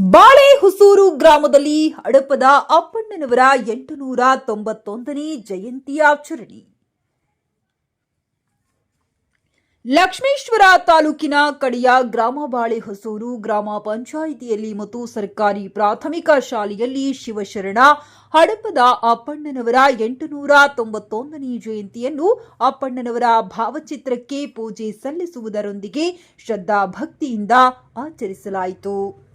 ಬಾಳೆ ಹುಸೂರು ಗ್ರಾಮದಲ್ಲಿ ಹಡಪದ ಅಪ್ಪಣ್ಣನವರ ಎಂಟುನೂರ ತೊಂಬತ್ತೊಂದನೇ ಜಯಂತಿಯಾಚರಣೆ ಲಕ್ಷ್ಮೇಶ್ವರ ತಾಲೂಕಿನ ಕಡೆಯ ಗ್ರಾಮ ಬಾಳೆ ಹೊಸೂರು ಗ್ರಾಮ ಪಂಚಾಯಿತಿಯಲ್ಲಿ ಮತ್ತು ಸರ್ಕಾರಿ ಪ್ರಾಥಮಿಕ ಶಾಲೆಯಲ್ಲಿ ಶಿವಶರಣ, ಹಡಪದ ಅಪ್ಪಣ್ಣನವರ ಎಂಟುನೂರ ತೊಂಬತ್ತೊಂದನೇ ಜಯಂತಿಯನ್ನು ಅಪ್ಪಣ್ಣನವರ ಭಾವಚಿತ್ರಕ್ಕೆ ಪೂಜೆ ಸಲ್ಲಿಸುವುದರೊಂದಿಗೆ ಶ್ರದ್ಧಾ ಭಕ್ತಿಯಿಂದ ಆಚರಿಸಲಾಯಿತು.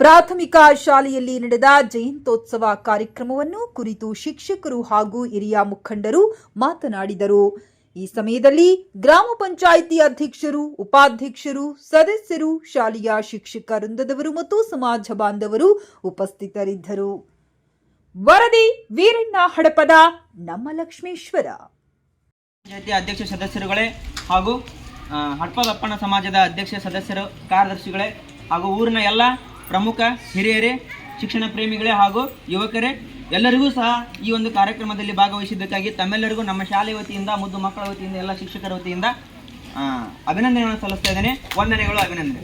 ಪ್ರಾಥಮಿಕ ಶಾಲೆಯಲ್ಲಿ ನಡೆದ ಜಯಂತ್ಯೋತ್ಸವ ಕಾರ್ಯಕ್ರಮವನ್ನು ಕುರಿತು ಶಿಕ್ಷಕರು ಹಾಗೂ ಹಿರಿಯ ಮುಖಂಡರು ಮಾತನಾಡಿದರು. ಈ ಸಮಯದಲ್ಲಿ ಗ್ರಾಮ ಪಂಚಾಯಿತಿ ಅಧ್ಯಕ್ಷರು, ಉಪಾಧ್ಯಕ್ಷರು, ಸದಸ್ಯರು, ಶಾಲೆಯ ಶಿಕ್ಷಕ ವೃಂದದವರು ಮತ್ತು ಸಮಾಜ ಬಾಂಧವರು ಉಪಸ್ಥಿತರಿದ್ದರು. ವರದಿ ವೀರಣ್ಣ ಹಡಪದ ನಮ್ಮ ಲಕ್ಷ್ಮೇಶ್ವರ ಪಂಚಾಯಿತಿ ಅಧ್ಯಕ್ಷ ಸದಸ್ಯರುಗಳೇ ಹಾಗೂ ಹಡಪದಪ್ಪನ ಸಮಾಜದ ಅಧ್ಯಕ್ಷ ಸದಸ್ಯರು, ಕಾರ್ಯದರ್ಶಿಗಳೇ ಹಾಗೂ ಊರಿನ ಎಲ್ಲ ಪ್ರಮುಖ ಹಿರಿಯರೇ, ಶಿಕ್ಷಣ ಪ್ರೇಮಿಗಳೇ ಹಾಗೂ ಯುವಕರೇ, ಎಲ್ಲರಿಗೂ ಸಹ ಈ ಒಂದು ಕಾರ್ಯಕ್ರಮದಲ್ಲಿ ಭಾಗವಹಿಸಿದ್ದಕ್ಕಾಗಿ ತಮ್ಮೆಲ್ಲರಿಗೂ ನಮ್ಮ ಶಾಲೆ ವತಿಯಿಂದ, ಮುದ್ದು ಮಕ್ಕಳ ವತಿಯಿಂದ, ಎಲ್ಲ ಶಿಕ್ಷಕರ ವತಿಯಿಂದ ಅಭಿನಂದನೆಗಳನ್ನು ಸಲ್ಲಿಸ್ತಾ ಇದ್ದೇನೆ. ವಂದನೆಗಳು ಅಭಿನಂದನೆ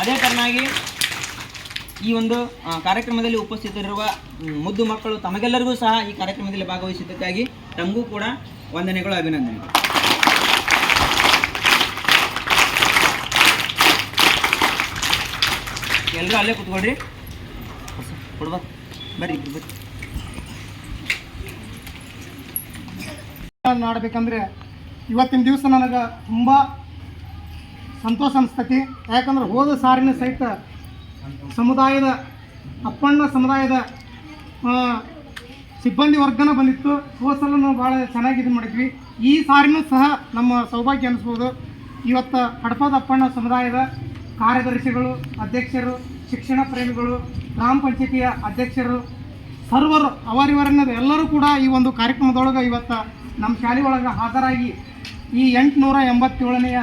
ಅದೇ ತರನಾಗಿ ಈ ಒಂದು ಕಾರ್ಯಕ್ರಮದಲ್ಲಿ ಉಪಸ್ಥಿತರಿರುವ ಮುದ್ದು ಮಕ್ಕಳು ತಮಗೆಲ್ಲರಿಗೂ ಸಹ ಈ ಕಾರ್ಯಕ್ರಮದಲ್ಲಿ ಭಾಗವಹಿಸಿದ್ದಕ್ಕಾಗಿ ತಮಗೂ ಕೂಡ ವಂದನೆಗಳು, ಅಭಿನಂದನೆಗಳು. ಎಲ್ಲರೂ ಅಲ್ಲೇ ಕುತ್ಕೊಳ್ರಿ. ಕೊಡ್ಬಾ. ಬರ್ರಿ ಬರ್ರಿ. ಆಡ್ಬೇಕಂದ್ರೆ ಇವತ್ತಿನ ದಿವಸ ನನಗೆ ತುಂಬ ಸಂತೋಷ ಅನಿಸ್ತತಿ. ಯಾಕಂದ್ರೆ ಹೋದ ಸಾರಿನ ಸಹಿತ ಸಮುದಾಯದ, ಅಪ್ಪಣ್ಣ ಸಮುದಾಯದ ಸಿಬ್ಬಂದಿ ವರ್ಗನ ಬಂದಿತ್ತು. ಹೋದ ಸಲ ನಾವು ಭಾಳ ಚೆನ್ನಾಗಿ ಇದು ಮಾಡಿದ್ವಿ. ಈ ಸಾರಿನೂ ಸಹ ನಮ್ಮ ಸೌಭಾಗ್ಯ ಅನಿಸ್ಬೋದು. ಇವತ್ತು ಹಡಪದ ಅಪ್ಪಣ್ಣ ಸಮುದಾಯದ ಕಾರ್ಯದರ್ಶಿಗಳು, ಅಧ್ಯಕ್ಷರು, ಶಿಕ್ಷಣ ಪ್ರೇಮಿಗಳು, ಗ್ರಾಮ ಪಂಚಾಯತಿಯ ಅಧ್ಯಕ್ಷರು, ಸರ್ವರು ಅವರಿವರನ್ನ ಎಲ್ಲರೂ ಕೂಡ ಈ ಒಂದು ಕಾರ್ಯಕ್ರಮದೊಳಗೆ ಇವತ್ತು ನಮ್ಮ ಶಾಲೆ ಒಳಗೆ ಹಾಜರಾಗಿ ಈ ಎಂಟುನೂರ ಎಂಬತ್ತೇಳನೆಯ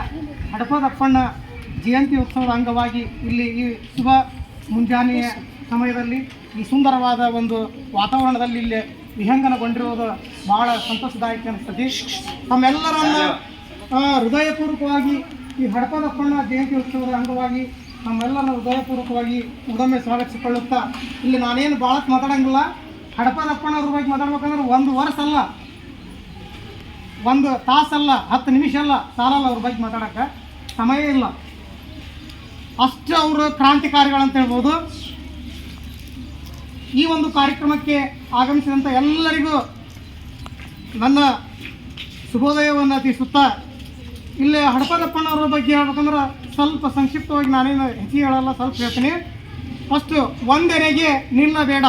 ಹಡಪದಪ್ಪಣ್ಣ ಜಯಂತಿ ಉತ್ಸವದ ಅಂಗವಾಗಿ ಇಲ್ಲಿ ಈ ಶುಭ ಮುಂಜಾನೆಯ ಸಮಯದಲ್ಲಿ ಈ ಸುಂದರವಾದ ಒಂದು ವಾತಾವರಣದಲ್ಲಿ ಇಲ್ಲಿ ವಿಹಂಗನಗೊಂಡಿರುವುದು ಬಹಳ ಸಂತೋಷದಾಯಕ ಅನಿಸ್ತದೆ. ತಮ್ಮೆಲ್ಲರನ್ನ ಹೃದಯಪೂರ್ವಕವಾಗಿ ಈ ಹಡಪದಪ್ಪಣ್ಣ ಜಯಂತಿ ಉತ್ಸವದ ಅಂಗವಾಗಿ ನಮ್ಮೆಲ್ಲರ ಹೃದಯಪೂರ್ವಕವಾಗಿ ಉದಮೆ ಸ್ವಾಗತಿಸಿಕೊಳ್ಳುತ್ತಾ ಇಲ್ಲಿ ನಾನೇನು ಭಾಳ ಮಾತಾಡಂಗಿಲ್ಲ. ಹಡಪದಪ್ಪಣ್ಣವ್ರ ಬಗ್ಗೆ ಮಾತಾಡ್ಬೇಕಂದ್ರೆ ಒಂದು ವರ್ಷ ಅಲ್ಲ, ಒಂದು ತಾಸಲ್ಲ ಹತ್ತು ನಿಮಿಷ ಅಲ್ಲ ಸಾಲಲ್ಲ ಅವ್ರ ಬಗ್ಗೆ ಮಾತಾಡೋಕ್ಕೆ. ಸಮಯ ಇಲ್ಲ. ಅಷ್ಟು ಅವರು ಕ್ರಾಂತಿಕಾರಿಗಳಂತ ಹೇಳ್ಬೋದು. ಈ ಒಂದು ಕಾರ್ಯಕ್ರಮಕ್ಕೆ ಆಗಮಿಸಿದಂಥ ಎಲ್ಲರಿಗೂ ನನ್ನ ಶುಭೋದಯವನ್ನು ತಿಳಿಸುತ್ತಾ ಇಲ್ಲಿ ಹಡಪದಪ್ಪನವರ ಬಗ್ಗೆ ಹೇಳ್ಬೇಕಂದ್ರೆ ಸ್ವಲ್ಪ ಸಂಕ್ಷಿಪ್ತವಾಗಿ ನಾನೇನು ಹೆಚ್ಚಿಗೆ ಹೇಳಲ್ಲ ಸ್ವಲ್ಪ ಹೇಳ್ತೀನಿ. ಫಸ್ಟು ಒಂದೆರೆಗೆ ನಿಲ್ಲಬೇಡ.